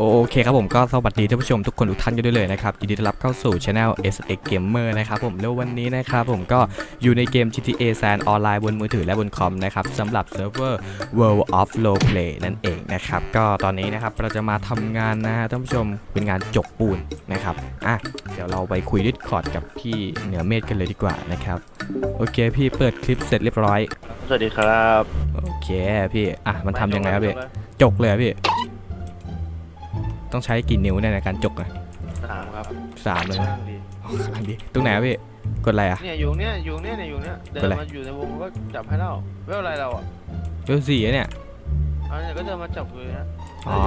โอเคครับผมก็สวัสดีท่านผู้ชมทุกคนทุกท่านกันด้วยเลยนะครับยินดีต้อนรับเข้าสู่ช anel SX Gamer นะครับผมแล้ววันนี้นะครับผมก็อยู่ในเกม GTA San ออนไลน์บนมือถือและบนคอมนะครับสำหรับเซิร์ฟเวอร์ World of Roleplay นั่นเองนะครับก็ตอนนี้นะครับเราจะมาทำงานนะฮะท่านผู้ชมเป็นงานจกปูนนะครับอะเดี๋ยวเราไปคุยดิสคอร์ดกับพี่เหนือเมฆกันเลยดีกว่านะครับโอเคพี่เปิดคลิปเสร็จเรียบร้อย สวัสดีครับ โอเคพี่อะมันทำยังไงครับพี่จกเลยอะพี่ ต้องใช้กี่นิ้วเนี่ยในการจกอะสามครับสามเลยนะข้างดีอ๋อกำลังดีตรงไหนอะพี่กดอะไรอะ เนี่ยอยู่เนี่ยอยู่เนี่ยเนี่ยอยู่เนี่ยเดิเป็นนไร มาอยู่ในวงก็จับให้เราเวลอะไรเราอะเรื่องสี่อะเนี่ยอันนี้ก็เดินมาจับเลยนะอ๋อ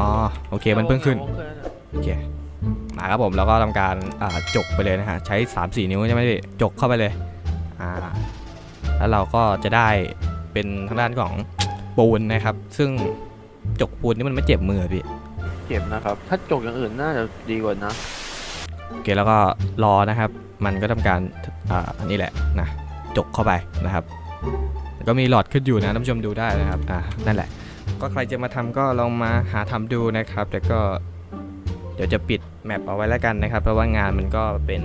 โอเคมันเพิ่งขึ้นวงขึ้นแล้วเนี่ยโอเคมาครับผมแล้วก็ทำการอ่าจกไปเลยนะฮะใช้3 4นิ้วใช่ไหมพี่จกเข้าไปเลยอ่าแล้วเราก็จะได้เป็นทางด้านของปูนนะครับ ซึ่งจกปูนนี่มันไม่เจ็บมือพี่ เก็บนะครับ ถ้าจกอย่างอื่นน่าจะดีกว่านะ โอเคแล้วก็รอนะครับ มันก็ทำการอ่าอันนี้แหละนะจกเข้าไปนะครับแล้วก็มีหลอดขึ้นอยู่นะท่านผู้ชมดูได้นะครับอ่านั่นแหละ ก็ใครจะมาทำก็ลองมาหาทำดูนะครับแต่ก็เดี๋ยวจะปิดแมปเอาไว้แล้วกันนะครับ เพราะว่างานมันก็เป็น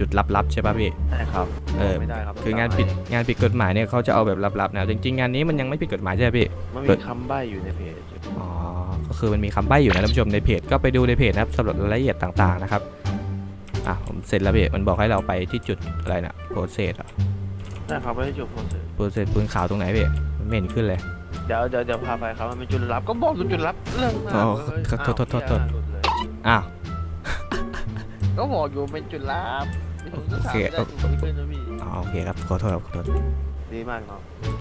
จุดลับๆใช่ป่ะพี่ใช่ครับเออไม่ได้ครับคืองานผิดงานผิดกฎหมายเนี่ยเขาจะเอาแบบลับๆนะจริงๆงานนี้มันยังไม่ผิดกฎหมายใช่ไหมพี่มันมีคำใบ้อยู่ในเพจอ๋อก็คือมันมีคำใบ้อยู่นะท่านผู้ชมในเพจก็ไปดูในเพจนะครับสำหรับรายละเอียดต่างๆนะครับอะผมเสร็จแล้วพี่มันบอกให้เราไปที่จุดอะไรนะโปรเซสอะใช่ครับไม่ได้จบโปรเซสโปรเซสปืนขาวตรงไหนพี่มันไม่เห็นขึ้นเลยเดี๋ยวเดี๋ยวเดี๋ยวพาไปครับมันเป็นจุดลับก็บอกจุดลับเรื่องมากอ๋อเลยขอโทษอ้าวโทษโทษโทษหลุดเลยอ้าวก็บอกอยู่เป็นจุดลับไม่ถูกก็ถาม โอเคไม่ได้ถูกไม่ขึ้นนะพี่อ๋อโอเคครับขอโทษครับขอโทษดีมากเนาะ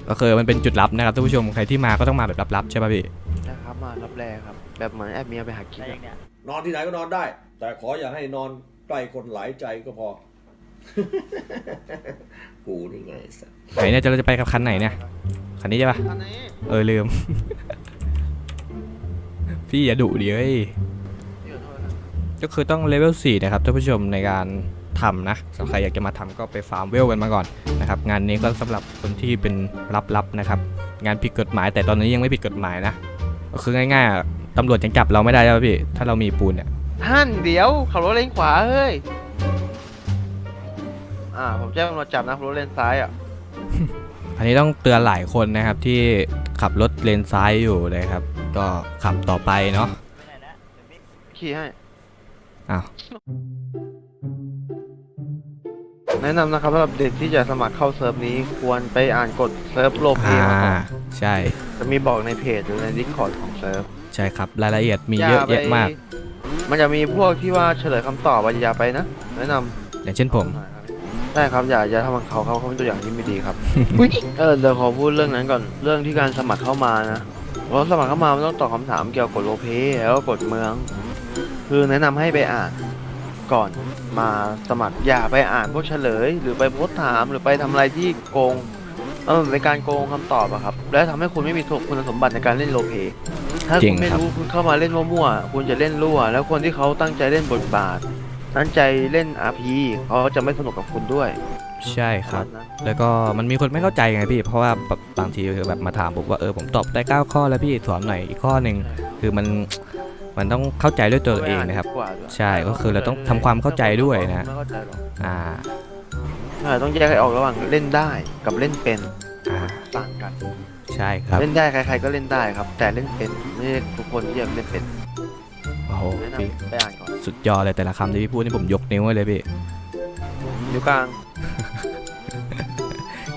ก็คือมันเป็นจุดลับนะครับท่านผู้ชมใครที่มาก็ต้องมาแบบลับๆใช่ป่ะพี่นะครับมารับแรครับ แบบเหมือนแอบเมียไปหากินอะนอนที่ไหนก็นอนได้ แต่ขออย่าให้นอนใกล้คนหลายใจก็พอกูนี่ไงสัสไหนเนี่ยจะเราจะไปกับคันไหนเนี่ยคันนี้ใช่ป่ะอันนี้เออลืม พี่อย่าดุดิเอ้ยพี่ขอโทษนะ ก็คือต้องเลเวล4นะครับท่านผู้ชมในการ ทำนะสำหรับใครอยากจะมาทำก็ไปฟาร์มเวลกันมาก่อนนะครับงานนี้ก็สำหรับคนที่เป็นลับๆนะครับงานผิดกฎหมาย แต่ตอนนี้ยังไม่ผิดกฎหมายนะก็คือง่ายๆอะตำรวจยังจับเราไม่ได้ใช่ไหมพี่ถ้าเรามีปูนเนี่ยท่านเดี๋ยวขับรถเลนขวาเฮ้ยอ่าผมแจ้งตำรวจจับนะขับรถเลนซ้ายอะอันนี้ต้องเตือนหลายคนนะครับที่ขับรถเลนซ้ายอยู่นะครับ ก็ขับต่อไปเนาะขี่ให้อ้าว แนะนำนะครับสำหรับเด็กที่จะสมัครเข้าเซิร์ฟนี้ควรไปอ่านกฎเซิร์ฟโลเพอ่ามาก่อนใช่ จะมีบอกในเพจหรือในดิสคอร์ดของเซิร์ฟใช่ครับ รายละเอียดมีเยอะแยะมาก มันจะมีพวกที่ว่าเฉลยคำตอบว่าอย่าไปนะ แนะนำอย่างเช่นผมใช่ครับอย่าอย่าทำกับเขาเขาเขาเป็นตัวอย่างที่ไม่ดีครับเออเดี๋ยวขอพูดเรื่องนั้นก่อนเรื่องที่การสมัครเข้ามานะเพราะสมัครเข้ามามันต้องตอบคำถามเกี่ยวกับกฎโลเพแล้วก็กฎเมือง คือแนะนำให้ไปอ่าน ก่อนมาสมัครอย่าไปอ่านพวกเฉลย หรือไปโพสต์ถามหรือไปทำอะไรที่โกงเออเป็นการโกงคำตอบอะครับ และทำให้คุณไม่มีถูกคุณสมบัติในการเล่นโลเพถ้าจริคุงณไม่ครับ รู้คุณเข้ามาเล่นมั่วๆคุณจะเล่นรั่ว แล้วคนที่เขาตั้งใจเล่นบทบาท ตั้งใจเล่น RP เขาจะไม่สนุกกับคุณด้วยใช่ครับ นะ แล้วก็มันมีคนไม่เข้าใจไงพี่ เพราะว่าแบบบางทีคือแบบมาถามผมว่าเออผมตอบได้ 9 ข้อแล้วพี่สอนหน่อยอีกข้อหนึ่งคือมัน มันต้องเข้าใจด้วยตัวเองนะครับกว่าด้วยใช่ก็คือเราต้องทำความเข้าใจด้วยนะไม่เข้าใจหรอกอ่าใช่ต้องแยกให้ออกระหว่างเล่นได้กับเล่นเป็นอ่าต่างกันใช่ครับเล่นได้ใคร ๆ ก็เล่นได้ครับ แต่เล่นเป็นไม่ใช่ทุกคนที่จะเล่นเป็นโอ้โหแนะนพี่ำไปอ่านก่อนสุดยอดเลยแต่ละคำที่พี่พูดนี่ผมยกนิ้วให้เลยพี่นิ้วกลาง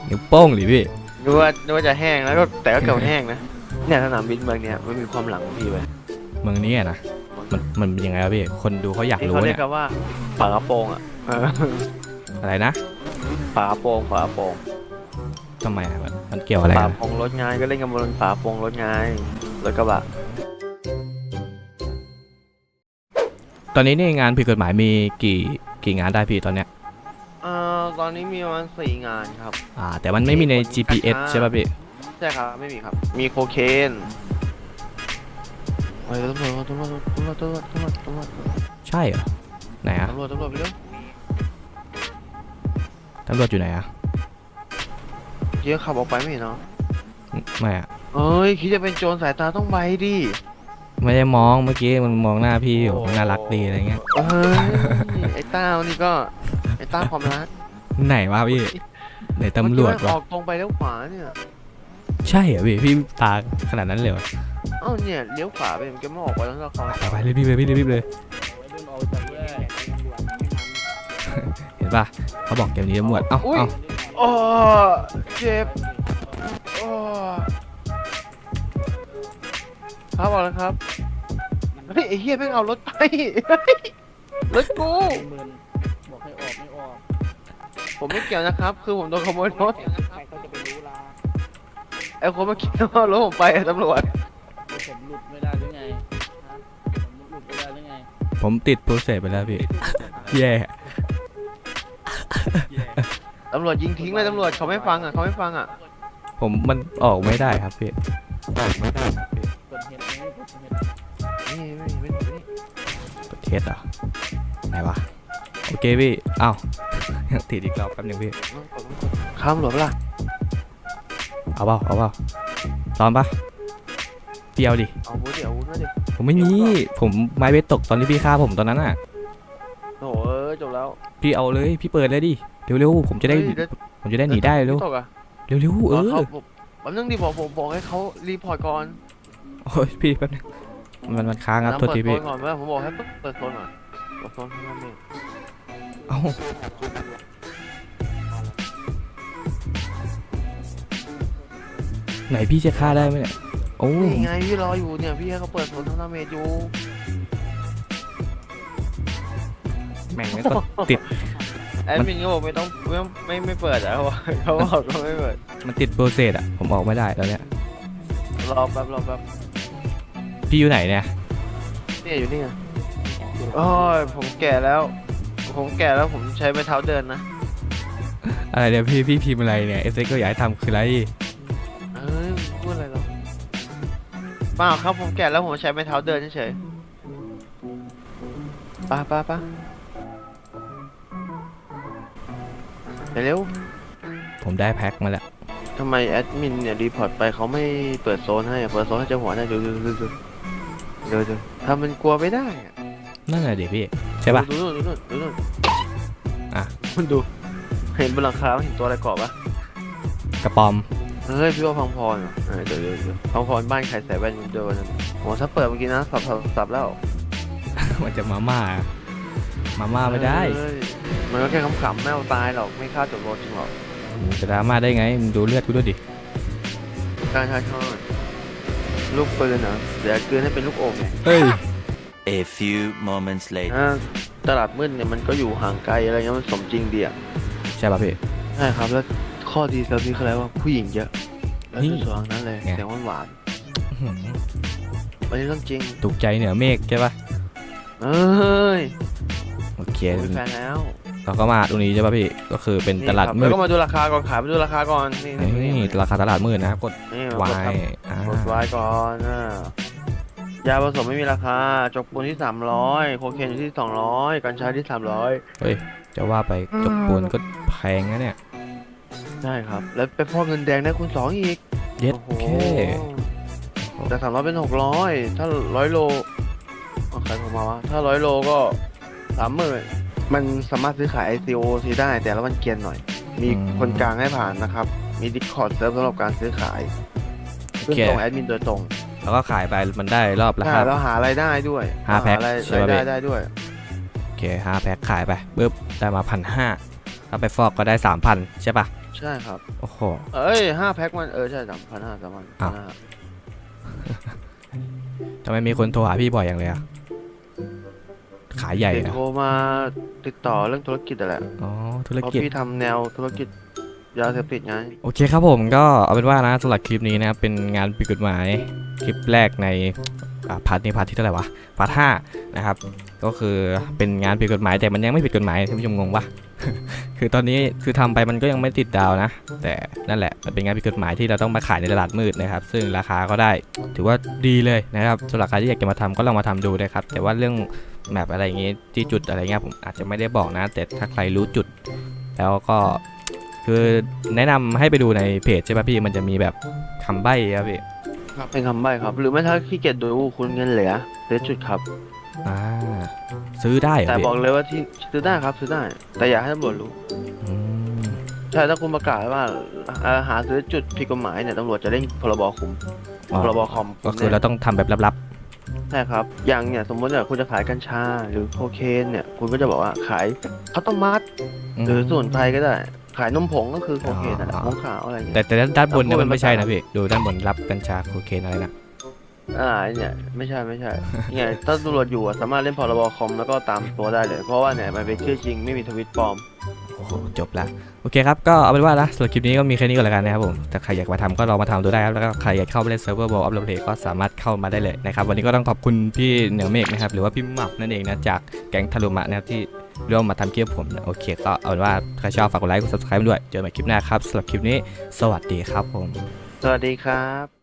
นิ้วโป้งหรือพี่นึกว่านึกว่าจะแห้งแล้วก็แต่ก็เกือบแห้งนะเนี่ยสนามบินเมืองเนี้ยมันมีความหลังของพี่ไว้ย เมืองนี้อะนะมันมันเป็นยังไงวะพี่คนดูเขาอยากที่รู้เขาเรีเนี่ยยกกันว่าฝากระโปรงอะเอออะไรนะฝากระโปรงฝากระโปรงทำไมอะมันมันเกี่ยวอะไรฝากักนระโปรงรถไงก็เล่นกันบนฝากระโปรงรถไงรถกระบะตอนนี้นี่งานผิดกฎหมายมีกี่กี่งานได้พี่ตอนเนี้ยเอ่อตอนนี้มีประมาณสี่งานครับ อ่าแต่มันไม่มีใน GPS ใช่ป่ะพี่ใช่ครับไม่มีครับ มีโคเคน เฮ้ยตำรวจตำรวจตำรวจตำรวจตำรวจตำรวจใช่เหรอไหนอะตำรวจตำรวจไปเร็วตำรวจอยู่ไหนอะเยอะขับออกไปไม่เห็นเนาะไม่อะเอ้ยคิดจะเป็นโจรสายตาต้องใบดิไม่ได้มองเมื่อกี้มันมองหน้าพี่อยู่น่ารักดีอะไรเงี้ยเอ้ยไอ้ต้าวนี่ก็ไอ้ต้าความรักไหนวะพี่ไหนตำรวจเมื่อกี้มันอวะอกตรงไปแล้วขวาเนี่ยใช่เหรอพี่พี่ตาขนาดนั้นเลยเหรอ เอ้าเนี่ยเลี้ยวขวาไปมันก็ไม่ออกไปแล้วก็เขาไปไปเลยพี่เลยพี่เลยพี่เลย เห็นปะเขาบอกเกมนี้ตำรวจเอ้าอุ้ยเอ้าโอ้เจ็บโอ้ครับบอกแล้วครับเฮ้ยไอ้เฮียเพิ่งเอารถไปรถกูหมื่นบอกให้ออกไม่ออกผมไม่เกี่ยวนะครับ คือผมโดนขโมยรถใครเขาจะไปรู้ล่ะไอ้คนเมื่อกี้เอารถผมไปอะตำรวจว่าผมห ลุดไม่ได้หรือไงฮะผมหลุดไม่ได้หรือไงผมติดโปรเซสไปแล้วพี่ แย่ ตำรวจยิงทิ้งเลยตำรวจเขาไม่ฟังอะเขาไม่ฟังอะผมมันออกไม่ได้ครับพี่ กดเห็ดไหมกดเห็ดนี่ไม่ไม่ไม่ไม่ประเทศเหรอไหนวะ โอเคพี่ เอ้าติดอีกรอบแป๊บหนึงพี่ ต้องกดต้องกดข้ามตำรวจปะล่ะเอาเปล่าเอาเปล่าซ้อมปะ พี่เอาดิ เอาวุ้ดิเอาวุ้มาดิผมไม่มีผมไม้เบสตกตอนที่พี่ฆ่าผมตอนนั้นน่ะโอ้โหเออจบแล้วพี่เอาเลย พี่เปิดเลยดิ เร็วๆ ผมจะได้ เฮ้ยเยวผมจะได้หนีได้เร็ว ตกอะเร็วๆ เออเขาผมแป๊บนึงดิบอกผมบอกให้เขารีพอร์ตก่อนโอ้ยพี่แป๊บนึงมันมันค้างครับน้ำโทษเปิดทีโซพี่นก่อนเมื่อผมบอกให้เปิดโซนก่อนเปิดโซนข้างหน้าเมฆเอ้าไหนพี่จะฆ่าได้ไหมเนี่ย โอ้นี่ไงพี่รออยู่เนี่ยพี่ให้เขาเปิดโซนข้างหน้าเมฆอยู่แม่งไม่ก็ติด แอดมินก็บอกไม่ต้องไม่ไม่ไม่เปิดอะเขาบอกเขาบอกเขาไม่เปิดมันติดโปรเซสอะ ผมออกไม่ได้ตอนเนี้ยรอแป๊บรอแป๊บพี่อยู่ไหนเนี่ย เนี่ยอยู่นี่ไงโอ้ยผมแก่แล้ว ผมแก่แล้วผมใช้ไม้เท้าเดินนะ อะไรเนี่ยพี่พี่พิมพ์อะไรเนี่ยเอสเอ็กก็อยากให้ทำคืออะไร เปล่าครับผมแก่แล้วผมใช้ไม้เท้าเดินเฉยๆไป้าป้าป้าเร็วผมได้แพ็คมาแล้วทำไมแอดมินเนี่ยรีพอร์ตไปเขาไม่เปิดโซนให้อะเปิดโซนให้เจ้าหัวได้ดูดูดูดูดูดูทำมันกลัวไม่ได้อะนั่นแหละดิพี่ใช่ปะดูดูดูดูดูอะคุณดู เห็นบนหลังคาเห็นตัวอะไรเกาะปะกระปอม เฮ้ยพี่ว่าพังพรเหรอเออเดี๋ยวเดี๋ยวเดี๋ยวพังพรบ้านใครใส่แว่นเดียวกันนั้นโอ้ถ้าเปิดเมื่อกี้นะสับสับสับแล้วมันจะมาม่า มาม่าไม่ได้เฮ้ยมันก็แค่ขำๆไม่เอาตายหรอกไม่ฆ่าจบรถจริงหรอกจะดราม่าได้ไงมึงดูเลือดกูด้วยดิใช่ใช่ใช่ลูกปืนเหรอเดี๋ยวคืนให้เป็นลูกโอ่งไงเฮ้ย A few moments later. อ่าตลาดมืดเนี่ยมันก็อยู่ห่างไกลอะไรเงี้ยมันสมจริงดีอะใช่ป่ะพี่ ใช่ครับแล้ว ข้อดีเซิร์ฟนี้คืออะไรว่าผู้หญิงเยอะ แล้วนี่สวยๆทั้งนั้นเลยไง เสียงหวานอื้อหือๆอันนี้เรื่องจริง ถูกใจเหนือเมฆใช่ป่ะเอ้ยโอเคมีแฟนแล้วเราก็มาตรงนี้ใช่ป่ะพี่ก็คือเป็นตลาดนี่ครับมืแล้วดก็มาดูราคาก่อนขายไปดูราคาก่อนนี่นี่ราคาตลาดมืดนะครับกดนี่มาวากดครับยอ่ากดวายก่อนอ่ายาผสมไม่มีราคาจกปูนที่300โคเคนอยู่ที่200กัญชาที่300เฮ้ยจะว่าไปจบปูนก็แพงนะเนี่ย ใช่ครับ แล้วไปพอกเงินแดงได้คูณ2อีกเย็ดโอ้โหเคจาก300เป็น600ถ้า100โลเอาใครผมมาวะถ้า100โลก็30,000มันสามารถซื้อขาย ICOC ได้ แต่ละวันเกียนหน่อย มีคนกลางให้ผ่านนะครับ มี Discord เซิร์ฟสำหรับการซื้อขายโอซึ่งเคตรงแอดมินโดยตรงแล้วก็ขายไปมันได้รอบละใช่ห้าแล้วหารายได้ด้วยห้าแพ็ครายใช่ปะรายได้พี่ได้ด้วย โอเคห้าแพ็คขายไปปึ๊บได้มาพันห้าถ้าไปฟอกก็ได้สามพันใช่ป่ะ ใช่ครับ โอ้โห เอ้ยห้าแพ็คมันเออใช่สามพันห้าสามพันอ้าวทำไมมีคนโทรหาพี่บ่อยอย่างเลยอะขายใหญ่เด็กอะโทรมาติดต่อเรื่องธุรกิจอะไรอ๋อธุรเพราะกิจ พี่ทำแนวธุรกิจยาเสพติดไง โอเคครับผมก็เอาเป็นว่านะสำหรับคลิปนี้นะครับเป็นงานผิดกฎหมายคลิปแรกในอ่า พาร์ทนี้พาร์ทที่เท่าไหร่วะพาร์ทห้านะครับก็คือเป็นงานผิดกฎหมายแต่มันยังไม่ผิดกฎหมายท่านผู้ชมงงปะคือตอนนี้คือทำไปมันก็ยังไม่ติดดาวนะ แต่นั่นแหละมันเป็นงานผิดกฎหมายที่เราต้องมาขายในตลาดมืดนะครับ ซึ่งราคาก็ได้ถือว่าดีเลยนะครับสำหรับใครที่อยากจะมาทำก็ลองมาทำดูนะครับ แต่ว่าเรื่องแมปอะไรอย่างงี้ที่จุดอะไรเงี้ยผมอาจจะไม่ได้บอกนะ แต่ถ้าใครรู้จุด แล้วก็คือแนะนำให้ไปดูในเพจใช่ป่ะพี่มันจะมีแบบคำใบ้ครับพี่ ครับ เป็นคำใบ้ครับ หรือไม่ถ้าขี้เกียจดูคุณเงินเหลือซื้อจุดครับ อ่าซื้อได้เหรอแต่พี่บอกเลยว่าที่ซื้อได้ครับซื้อได้ แต่อย่าให้ตำรวจรู้อืมใช่ถ้าคุณประกาศว่าเอ่อหาซื้อจุดผิดกฎหมายเนี่ยตำรวจจะเร่งพรบคุมอ๋อพรบคอมก็คือเราต้องทำแบบลับใช่ครับอย่างเนี่ยสมมติเนี่ยคุณจะขายกัญชาหรือโคเคนเนี่ยคุณก็จะบอกว่าขายข้าวต้มมัดๆหรือมส่วนไพรก็ได้ ขายนมผงก็คือโคเคนนั่นแหละอ๋อมงขาวอะไรเงี้ย แต่แต่ด้านบนเนี่ยเอาพูดมันไม่ใช่เป็นนะภาษาพี่ดูด้านบนรับกัญชาโคเคนอะไรนะอ่าเนี่ยไม่ใช่ไม่ใช่เนี่ยถ้าตำรวจอยู่อะสามารถเล่นพรบคอมแล้วก็ตามตัวได้เลย เพราะว่าเนี่ยมันเป็นชื่อจริงไม่มีทวิตปลอม โอ้โหจบละโอเคครับก็เอาเป็นว่านะสำหรับคลิปนี้ก็มีแค่นี้ก่อนละกันนะครับผมแต่ใครอยากมาทำก็ลองมาทำดูได้ครับแล้วก็ใครอยากเข้าไปเล่นเซิร์ฟเวอร์บอลอัพโหลดเพลก็สามารถเข้ามาได้เลยนะครับวันนี้ก็ต้องขอบคุณพี่เหนือเมฆนะครับหรือว่าพี่หมับนั่นเองนะจากแก๊งทารุมะนะครับที่ ร่วมมาทำคลิปผมโอเค ก็เอาเป็นว่าใครชอบฝากกดไลค์กด subscribe ด้วย เจอกันใหม่คลิปหน้าครับสำหรับคลิปนี้ สวัสดีครับผม สวัสดีครับ